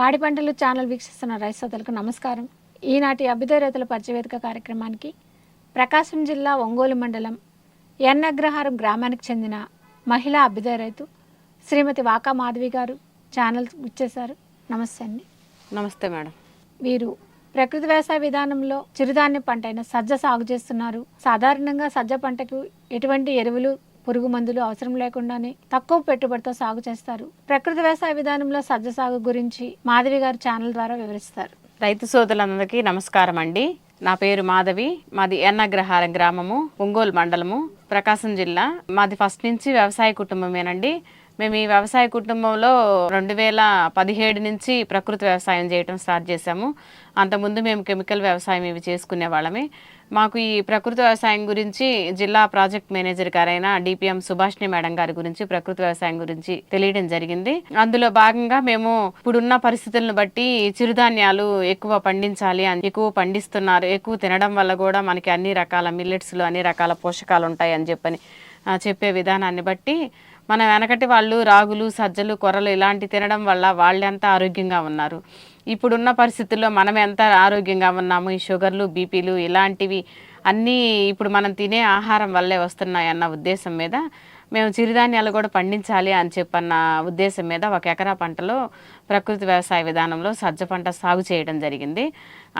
పాడి పంటలు ఛానల్ వీక్షిస్తున్న రైతు సోదరులకు నమస్కారం. ఈనాటి అభ్యుదయ రైతుల పరిచయవేదిక కార్యక్రమానికి ప్రకాశం జిల్లా ఒంగోలు మండలం ఎన్ అగ్రహారం గ్రామానికి చెందిన మహిళా అభ్యుదయ రైతు శ్రీమతి వాకా మాధవి గారు ఛానల్ ఇచ్చేశారు. నమస్తే అండి. నమస్తే మేడం. వీరు ప్రకృతి వ్యవసాయ విధానంలో చిరుధాన్య పంట అయిన సజ్జ సాగు చేస్తున్నారు. సాధారణంగా సజ్జ పంటకు ఎటువంటి ఎరువులు పురుగు మందులు అవసరం లేకుండానే తక్కువ పెట్టుబడితో సాగు చేస్తారు. ప్రకృతి వ్యవసాయ విధానంలో సజ్జ సాగు గురించి మాధవి గారు ఛానల్ ద్వారా వివరిస్తారు. రైతు సోదరులందరికీ నమస్కారం అండి. నా పేరు మాధవి. మాది ఎన్నగ్రహారం గ్రామము ఒంగోలు మండలము ప్రకాశం జిల్లా. మాది ఫస్ట్ నుంచి వ్యవసాయ కుటుంబమేనండి. మేము ఈ వ్యవసాయ కుటుంబంలో రెండు వేల పదిహేడు నుంచి ప్రకృతి వ్యవసాయం చేయటం స్టార్ట్ చేశాము. అంతకుముందు మేము కెమికల్ వ్యవసాయం ఇవి చేసుకునే వాళ్ళమే. మాకు ఈ ప్రకృతి వ్యవసాయం గురించి జిల్లా ప్రాజెక్ట్ మేనేజర్ గారైన డిపిఎం సుభాష్ని మేడం గారి గురించి ప్రకృతి వ్యవసాయం గురించి తెలియడం జరిగింది. అందులో భాగంగా మేము ఇప్పుడున్న పరిస్థితులను బట్టి చిరుధాన్యాలు ఎక్కువ పండించాలి అని ఎక్కువ పండిస్తున్నారు. ఎక్కువ తినడం వల్ల కూడా మనకి అన్ని రకాల మిల్లెట్స్లో అన్ని రకాల పోషకాలు ఉంటాయి అని చెప్పని చెప్పే విధానాన్ని బట్టి మన వెనకటి వాళ్ళు రాగులు సజ్జలు కొర్రలు ఇలాంటి తినడం వల్ల వాళ్ళెంత ఆరోగ్యంగా ఉన్నారు. ఇప్పుడున్న పరిస్థితుల్లో మనం ఎంత ఆరోగ్యంగా ఉన్నాము? ఈ షుగర్లు బీపీలు ఇలాంటివి అన్నీ ఇప్పుడు మనం తినే ఆహారం వల్లే వస్తున్నాయి అన్న ఉద్దేశం మీద మేము చిరుధాన్యాలు కూడా పండించాలి అని చెప్పన్న ఉద్దేశం మీద ఒక ఎకరా పంటలో ప్రకృతి వ్యవసాయ విధానంలో సజ్జ పంట సాగు చేయడం జరిగింది.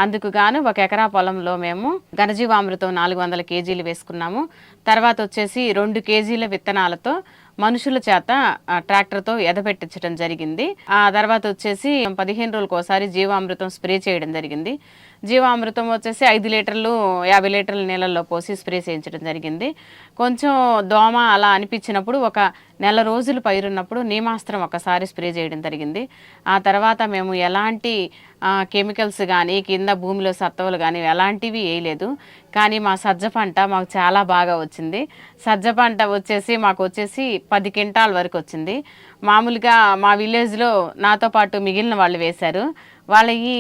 అందుకు గాను ఒక ఎకరా పొలంలో మేము ఘనజీవామృతం నాలుగు వందల కేజీలు వేసుకున్నాము. తర్వాత వచ్చేసి రెండు కేజీల విత్తనాలతో మనుషుల చేత ట్రాక్టర్తో ఎదపెట్టించడం జరిగింది. ఆ తర్వాత వచ్చేసి పదిహేను రోజులకు ఒకసారి జీవామృతం స్ప్రే చేయడం జరిగింది. జీవామృతం వచ్చేసి ఐదు లీటర్లు యాభై లీటర్ల నీళ్ళల్లో పోసి స్ప్రే చేయించడం జరిగింది. కొంచెం దోమ అలా అనిపించినప్పుడు ఒక నెల రోజులు పైరున్నప్పుడు నీమాస్త్రం ఒకసారి స్ప్రే చేయడం జరిగింది. ఆ తర్వాత మేము ఎలాంటి కెమికల్స్ కానీ కింద భూమిలో సత్తువులు కానీ ఎలాంటివి వేయలేదు. కానీ మా సజ్జ పంట మాకు చాలా బాగా వచ్చింది. సజ్జ పంట వచ్చేసి మాకు వచ్చేసి పది క్వింటాల్ వరకు వచ్చింది. మామూలుగా మా విలేజ్లో నాతో పాటు మిగిలిన వాళ్ళు వేశారు. వాళ్ళకి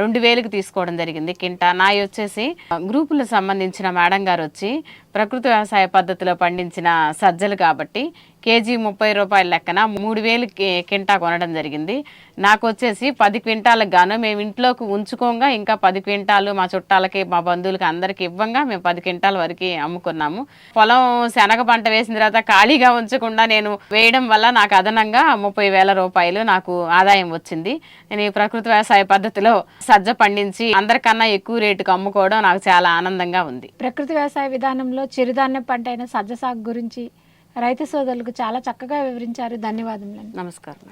రెండు వేలకు తీసుకోవడం జరిగింది. కింటా నాయి వచ్చేసి గ్రూపులకు సంబంధించిన మేడం గారు వచ్చి ప్రకృతి వ్యవసాయ పద్ధతిలో పండించిన సజ్జలు కాబట్టి కేజీ ముప్పై రూపాయల లెక్కన మూడు వేలు కింటా కొనడం జరిగింది. నాకు వచ్చేసి పది క్వింటాలకు గాను మేము ఇంట్లోకి ఉంచుకోగా ఇంకా పది క్వింటాలు మా చుట్టాలకి మా బంధువులకి అందరికి ఇవ్వంగా మేము పది క్వింటాల వరకు అమ్ముకున్నాము. పొలం శనగ పంట వేసిన తర్వాత ఖాళీగా ఉంచకుండా నేను వేయడం వల్ల నాకు అదనంగా ముప్పై వేల రూపాయలు నాకు ఆదాయం వచ్చింది. నేను ఈ ప్రకృతి వ్యవసాయ పద్ధతిలో సజ్జ పండించి అందరికన్నా ఎక్కువ రేటుకు అమ్ముకోవడం నాకు చాలా ఆనందంగా ఉంది. ప్రకృతి వ్యవసాయ విధానంలో చిరుధాన్య పంట అయిన సజ్జ సాగు గురించి రైతు సోదరులకు చాలా చక్కగా వివరించారు. ధన్యవాదములండి. నమస్కారం.